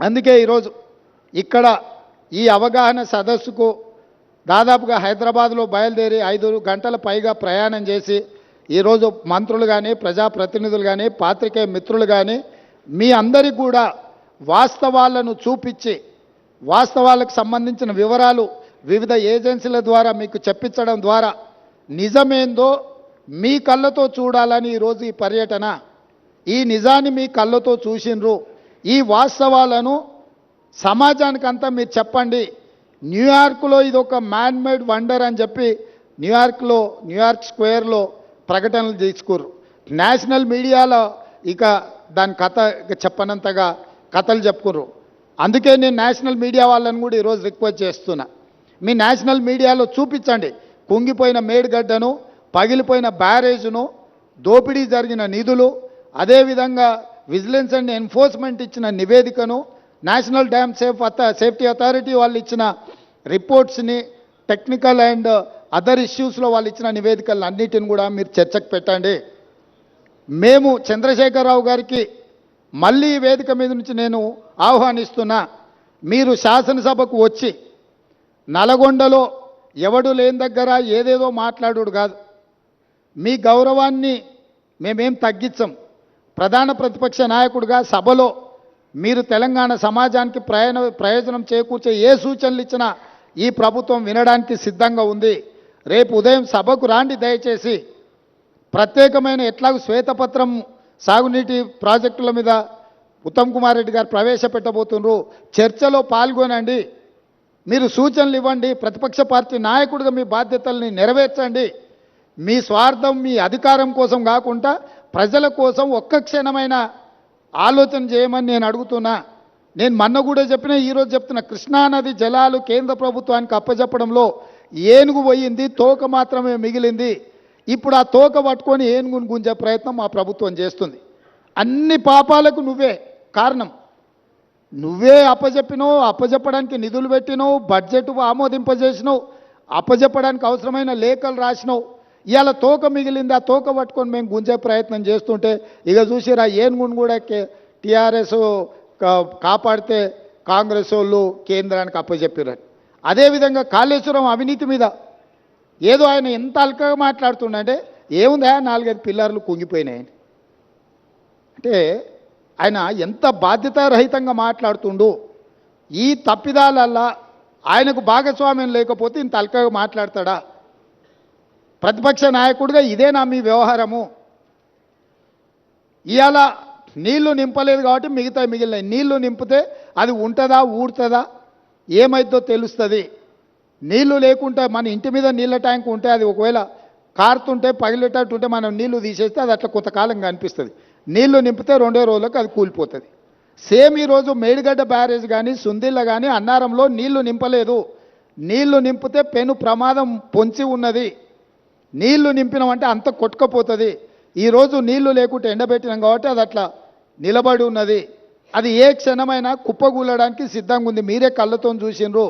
అందుకే ఈరోజు ఇక్కడ ఈ అవగాహన సదస్సుకు దాదాపుగా హైదరాబాద్లో బయలుదేరి ఐదు గంటల పైగా ప్రయాణం చేసి ఈరోజు మంత్రులు కానీ ప్రజాప్రతినిధులు కానీ పాత్రికేయ మిత్రులు కానీ మీ అందరికీ కూడా వాస్తవాలను చూపించి వాస్తవాలకు సంబంధించిన వివరాలు వివిధ ఏజెన్సీల ద్వారా మీకు చెప్పించడం ద్వారా నిజమేందో మీ కళ్ళతో చూడాలని ఈరోజు ఈ పర్యటన. ఈ నిజాన్ని మీ కళ్ళతో చూసిండ్రు ఈ వాస్తవాలను సమాజానికంతా మీరు చెప్పండి. న్యూయార్క్లో ఇది ఒక మ్యాన్ మేడ్ వండర్ అని చెప్పి న్యూయార్క్లో న్యూయార్క్ స్క్వేర్లో ప్రకటనలు తీసుకుర్రు. నేషనల్ మీడియాలో ఇక దాని కథ ఇక చెప్పనంతగా కథలు చెప్పుకుర్రు. అందుకే నేను నేషనల్ మీడియా వాళ్ళని కూడా ఈరోజు రిక్వెస్ట్ చేస్తున్నా. మీ నేషనల్ మీడియాలో చూపించండి. కుంగిపోయిన మేడిగడ్డను పగిలిపోయిన బ్యారేజ్ను దోపిడీ జరిగిన నిధులు అదేవిధంగా విజిలెన్స్ అండ్ ఎన్ఫోర్స్మెంట్ ఇచ్చిన నివేదికను నేషనల్ డ్యామ్ సేఫ్ అథ సేఫ్టీ అథారిటీ వాళ్ళు ఇచ్చిన రిపోర్ట్స్ని టెక్నికల్ అండ్ అదర్ ఇష్యూస్లో వాళ్ళు ఇచ్చిన నివేదికలను అన్నిటిని కూడా మీరు చర్చకు పెట్టండి. మేము చంద్రశేఖరరావు గారికి మళ్ళీ ఈ వేదిక మీద నుంచి నేను ఆహ్వానిస్తున్నా మీరు శాసనసభకు వచ్చి నల్గొండలో ఎవడు లేని దగ్గర ఏదేదో మాట్లాడు కాదు. మీ గౌరవాన్ని మేమేం తగ్గించం. ప్రధాన ప్రతిపక్ష నాయకుడిగా సభలో మీరు తెలంగాణ సమాజానికి ప్రయాణ ప్రయోజనం చేకూర్చే ఏ సూచనలు ఇచ్చినా ఈ ప్రభుత్వం వినడానికి సిద్ధంగా ఉంది. రేపు ఉదయం సభకు రాండి దయచేసి. ప్రత్యేకమైన ఎట్లాగూ శ్వేతపత్రం సాగునీటి ప్రాజెక్టుల మీద ఉత్తమ్ కుమార్ రెడ్డి గారు ప్రవేశపెట్టబోతున్నారు చర్చలో పాల్గొనండి. మీరు సూచనలు ఇవ్వండి. ప్రతిపక్ష పార్టీ నాయకుడిగా మీ బాధ్యతల్ని నెరవేర్చండి. మీ స్వార్థం మీ అధికారం కోసం కాకుండా ప్రజల కోసం ఒక్క క్షణమైన ఆలోచన చేయమని నేను అడుగుతున్నా. నేను మొన్న కూడా చెప్పిన ఈరోజు చెప్తున్నా కృష్ణానది జలాలు కేంద్ర ప్రభుత్వానికి అప్పచెప్పడంలో ఏనుగు పోయింది తోక మాత్రమే మిగిలింది. ఇప్పుడు ఆ తోక పట్టుకొని ఏనుగును గుంజే ప్రయత్నం మా ప్రభుత్వం చేస్తుంది. అన్ని పాపాలకు నువ్వే కారణం. నువ్వే అప్పచెప్పినావు అప్పజెప్పడానికి నిధులు పెట్టినావు బడ్జెట్ ఆమోదింపజేసినావు అప్పజెప్పడానికి అవసరమైన లేఖలు రాసినావు. ఇవాళ తోక మిగిలింది? ఆ తోక పట్టుకొని మేము గుంజే ప్రయత్నం చేస్తుంటే ఇక చూసిరా ఏనుగును కూడా టీఆర్ఎస్ కాపాడితే కాంగ్రెస్ వాళ్ళు కేంద్రానికి అప్పచెప్పారని అదేవిధంగా కాళేశ్వరం అవినీతి మీద ఏదో ఆయన ఎంత అల్కగా మాట్లాడుతుండంటే ఏముందా నాలుగైదు పిల్లర్లు కుంగిపోయినాయని అంటే ఆయన ఎంత బాధ్యతారహితంగా మాట్లాడుతుండు ఈ తప్పిదాలల్లా ఆయనకు భాగస్వామ్యం లేకపోతే ఇంత అల్కగా మాట్లాడతాడా? ప్రతిపక్ష నాయకుడిగా ఇదేనా మీ వ్యవహారము. ఇవాళ నీళ్ళు నింపలేదు కాబట్టి మిగతా మిగిలినాయి నీళ్ళు నింపితే అది ఉంటుందా ఊడుతుందా ఏమైద్దో తెలుస్తుంది. నీళ్ళు లేకుంటే మన ఇంటి మీద నీళ్ళ ట్యాంక్ ఉంటే అది ఒకవేళ కారుతుంటే పగిలేటట్టు ఉంటే మనం నీళ్ళు తీసేస్తే అది అట్లా కొంతకాలం కనిపిస్తుంది. నీళ్ళు నింపితే రెండో రోజులకు అది కూలిపోతుంది. సేమ్ ఈరోజు మేడిగడ్డ బ్యారేజ్ కానీ సుందిళ్ళ కానీ అన్నారంలో నీళ్ళు నింపలేదు. నీళ్ళు నింపితే పెను ప్రమాదం పొంచి ఉన్నది. నీళ్ళు నింపినామంటే అంత కొట్టుకపోతుంది. ఈరోజు నీళ్ళు లేకుంటే ఎండబెట్టినాం కాబట్టి అది అట్లా నిలబడి ఉన్నది. అది ఏ క్షణమైనా కుప్పగూలడానికి సిద్ధంగా ఉంది మీరే కళ్ళతో చూసిండ్రు.